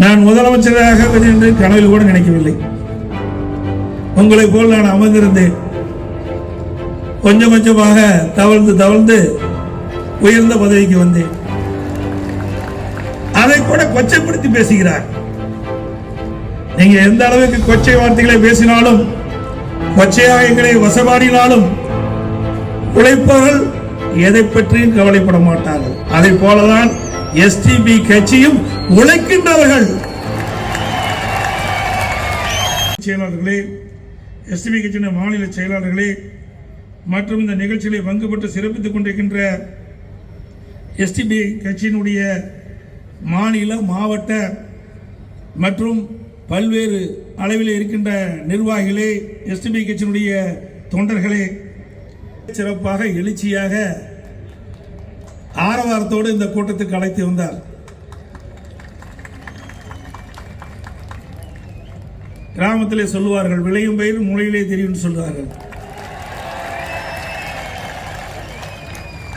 நான் முதலமைச்சராக என்று கனவில் கூட நினைக்கவில்லை. உங்களை போல் நான் அமர்ந்திருந்தேன் கொஞ்சம் கொஞ்சமாக தவழ்ந்து தவழ்ந்து உயர்ந்த பதவிக்கு வந்தேன். அதை கூட கொச்சைப்படுத்தி பேசுகிறார். நீங்க எந்த அளவுக்கு கொச்சை வார்த்தைகளை பேசினாலும் கொச்சையாக எங்களை வசமாடினாலும் உழைப்பவர்கள் எதை பற்றியும் கவலைப்பட மாட்டார்கள். அதை போலதான் எஸ்டிபி கட்சியும் உழைக்கின்றவர்கள். செயலாளர்களே எஸ்டிபி கட்சியின் மாநில செயலாளர்களே மற்றும் இந்த நிகழ்ச்சிகளை பங்கு பெற்று சிறப்பித்துக் கொண்டிருக்கின்ற எஸ்டிபி கட்சியினுடைய மாநில மாவட்ட மற்றும் பல்வேறு அளவில் இருக்கின்ற நிர்வாகிகளே எஸ்டிபி கட்சியினுடைய தொண்டர்களே சிறப்பாக எழுச்சியாக ஆரவாரத்தோடு இந்த கூட்டத்துக்கு அழைத்து வந்தார். கிராமத்திலே சொல்லுவார்கள் விளையும் பயிர் முளையிலே தெரியும் சொல்லுவார்கள்.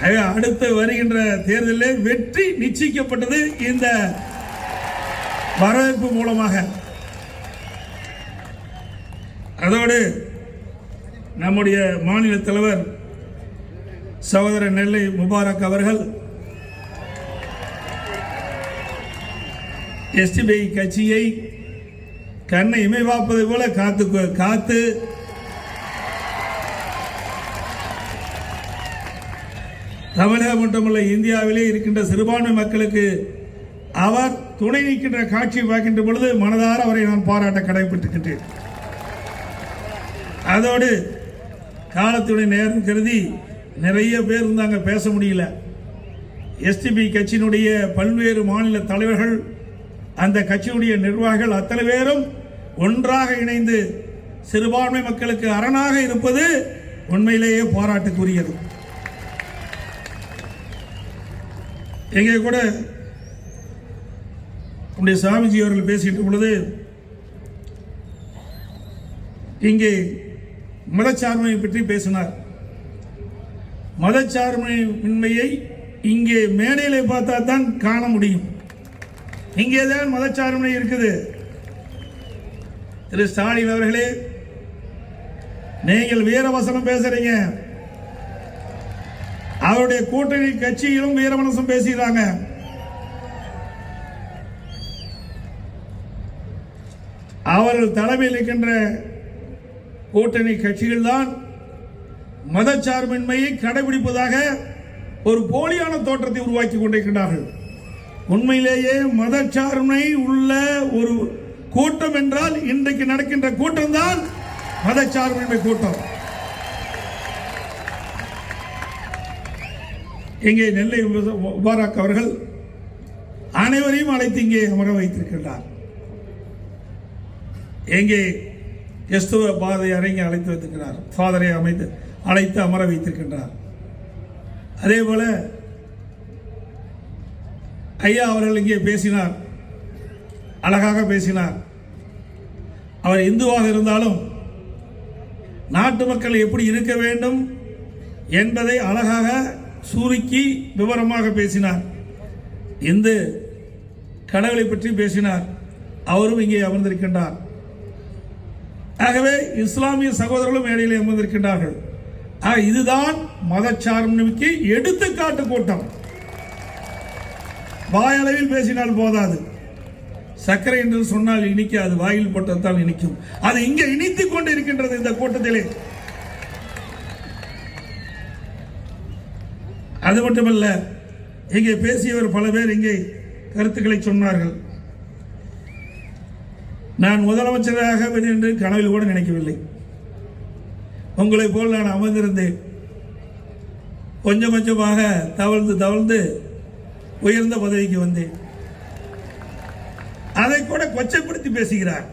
அடுத்த அடுத்து வருகின்ற தேர்தலில் வெற்றி நிச்சயிக்கப்பட்டது இந்த வரவேற்பு மூலமாக. அதோடு நம்முடைய மாநில தலைவர் சகோதரர் நெல்லை முபாரக் அவர்கள் எஸ்டிபிஐ கட்சியை கண்ணை இமைவாப்பது போல காத்து காத்து தமிழகம் மட்டுமல்ல இந்தியாவிலே இருக்கின்ற சிறுபான்மை மக்களுக்கு அவர் துணை நிற்கின்ற காட்சியை பார்க்கின்ற பொழுது மனதார அவரை நான் பாராட்ட கடைபிடிக்கின்றேன் அதோடு காலத்துடைய நேரம் கருதி நிறைய பேர் இருந்தாங்க பேச முடியல. எஸ்டிபி கட்சியினுடைய பல்வேறு மாநில தலைவர்கள் அந்த கட்சியுடைய நிர்வாகிகள் அத்தனை பேரும் ஒன்றாக இணைந்து சிறுபான்மை மக்களுக்கு அரணாக இருப்பது உண்மையிலேயே பாராட்டுக்குரியது. எங்கே கூட நம்முடைய சாமிஜி அவர்கள் பேசிட்டு பொழுது இங்கே மதச்சார்மையை பற்றி பேசினார். மதச்சார்மையின்மையை இங்கே மேடையிலே பார்த்தா தான் காண முடியும். இங்கே தான் மதச்சார்மை இருக்குது. திரு ஸ்டாலின் அவர்களே நீங்கள் வீரவசனம் பேசுறீங்க. அவருடைய கூட்டணி கட்சியிலும் வீரவனசம் பேசுகிறாங்க அவர்கள் தலைமையில் இருக்கின்ற கூட்டணி கட்சிகள் தான் மதச்சார்பின்மையை கடைபிடிப்பதாக ஒரு போலியான தோற்றத்தை உருவாக்கி கொண்டிருக்கிறார்கள் உண்மையிலேயே மதச்சார்மை உள்ள ஒரு கூட்டம் என்றால் இன்றைக்கு நடக்கின்ற கூட்டம் தான் மதச்சார்பின்மை கூட்டம். இங்கே நெல்லை முபாரக் அவர்கள் அனைவரையும் அழைத்து இங்கே அமர வைத்திருக்கின்றார். எங்கே கிறிஸ்துவ பாதையாரை இங்கே அழைத்து வைத்திருக்கிறார் ஃபாதரை அமைத்து அழைத்து அமர வைத்திருக்கின்றார். அதே போல ஐயா அவர்கள் இங்கே பேசினார். அழகாக பேசினார். அவர் இந்துவாக இருந்தாலும் நாட்டு மக்கள் எப்படி இருக்க வேண்டும் என்பதை அழகாக சுருக்கி விவரமாக பேசினார். இந்து கடவுளை பற்றி பேசினார். அவரும் இங்கே அமர்ந்திருக்கின்றார். ஆகவே இஸ்லாமிய சகோதரர்களும் மேடையில் அமர்ந்திருக்கின்றார்கள். இதுதான் மதச்சார்பின்மைக்கு எடுத்துக்காட்டு கூட்டம். வாயளவில் பேசினால் போதாது. சர்க்கரை என்று சொன்னால் இனிக்காது வாயில் போட்டதால் இனிக்கும். அது இங்கே இனித்துக் கொண்டு இருக்கின்றது இந்த கூட்டத்திலே. அது மட்டுமல்ல இங்கே பேசியவர் பல பேர் இங்கே கருத்துக்களை சொன்னார்கள். நான் முதலமைச்சராக என்று கனவில் கூட நினைக்கவில்லை. உங்களை போல் நான் அமர்ந்திருந்தேன். கொஞ்சம் கொஞ்சமாக தவழ்ந்து தவழ்ந்து உயர்ந்த பதவிக்கு வந்தேன். அதை கூட கொச்சைப்படுத்தி பேசுகிறார்.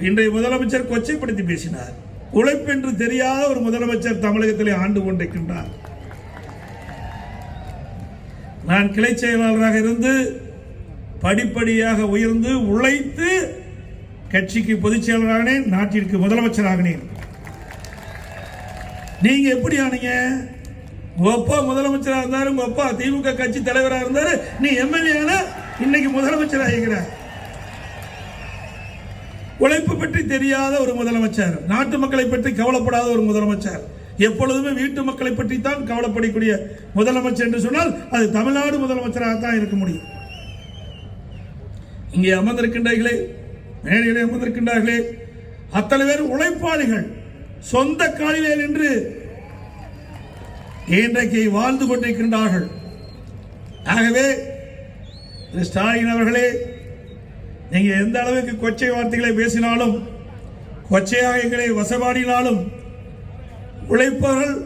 இன்றைய முதலமைச்சர் கொச்சைப்படுத்தி பேசினார். உழைப்பென்று தெரியாத ஒரு முதலமைச்சர் தமிழகத்திலே ஆண்டு கொண்டிருக்கின்றார். நான் கிளை செயலாளராக இருந்து படிப்படியாக உயர்ந்து உழைத்து கட்சிக்கு பொதுச் செயலராகினேன் நாட்டிற்கு முதலமைச்சராகினேன். நீங்கள் எப்படி ஆனீங்க? உங்கள் அப்பா முதலமைச்சரா இருந்தாரு உங்கள் அப்பா திமுக கட்சி தலைவராக இருந்தாரு. நீ எம்எல்ஏ இன்னைக்கு முதலமைச்சராக இருக்கிற உழைப்பு பற்றி தெரியாத ஒரு முதலமைச்சர் நாட்டு மக்களை பற்றி கவலைப்படாத ஒரு முதலமைச்சர். எப்பொழுதுமே வீட்டு மக்களை பற்றி தான் கவலைப்படக்கூடிய முதலமைச்சர் என்று சொன்னால் அது தமிழ்நாடு முதலமைச்சராக தான் இருக்க முடியும். இங்கே அமர்ந்திருக்கின்றார்களே மேடையிலே அமர்ந்திருக்கின்றார்களே அத்தனை பேர் உழைப்பாளிகள். சொந்த காலிலே நின்று இன்றைக்கு வாழ்ந்து கொண்டிருக்கின்றார்கள். ஆகவே ஸ்டாலின் அவர்களே நீங்க எந்த அளவுக்கு கொச்சை வார்த்தைகளை பேசினாலும் கொச்சையாக எங்களை வசபாடினாலும் உழைப்பவர்கள்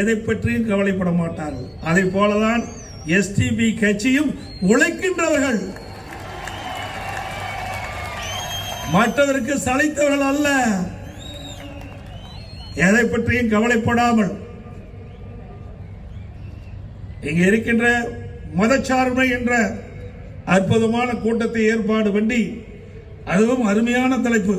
எதை பற்றியும் கவலைப்பட மாட்டார்கள். அதை போலதான் எஸ்டிபி கட்சியும் உழைக்கின்றவர்கள். மற்றவருக்கு சளைத்தவர்கள் அல்ல. எதை பற்றியும் கவலைப்படாமல் இங்க இருக்கின்ற மதச்சார்பை என்ற அற்புதமான கூட்டத்தை ஏற்பாடு பண்ணி அதுவும் அருமையான தலைப்பு.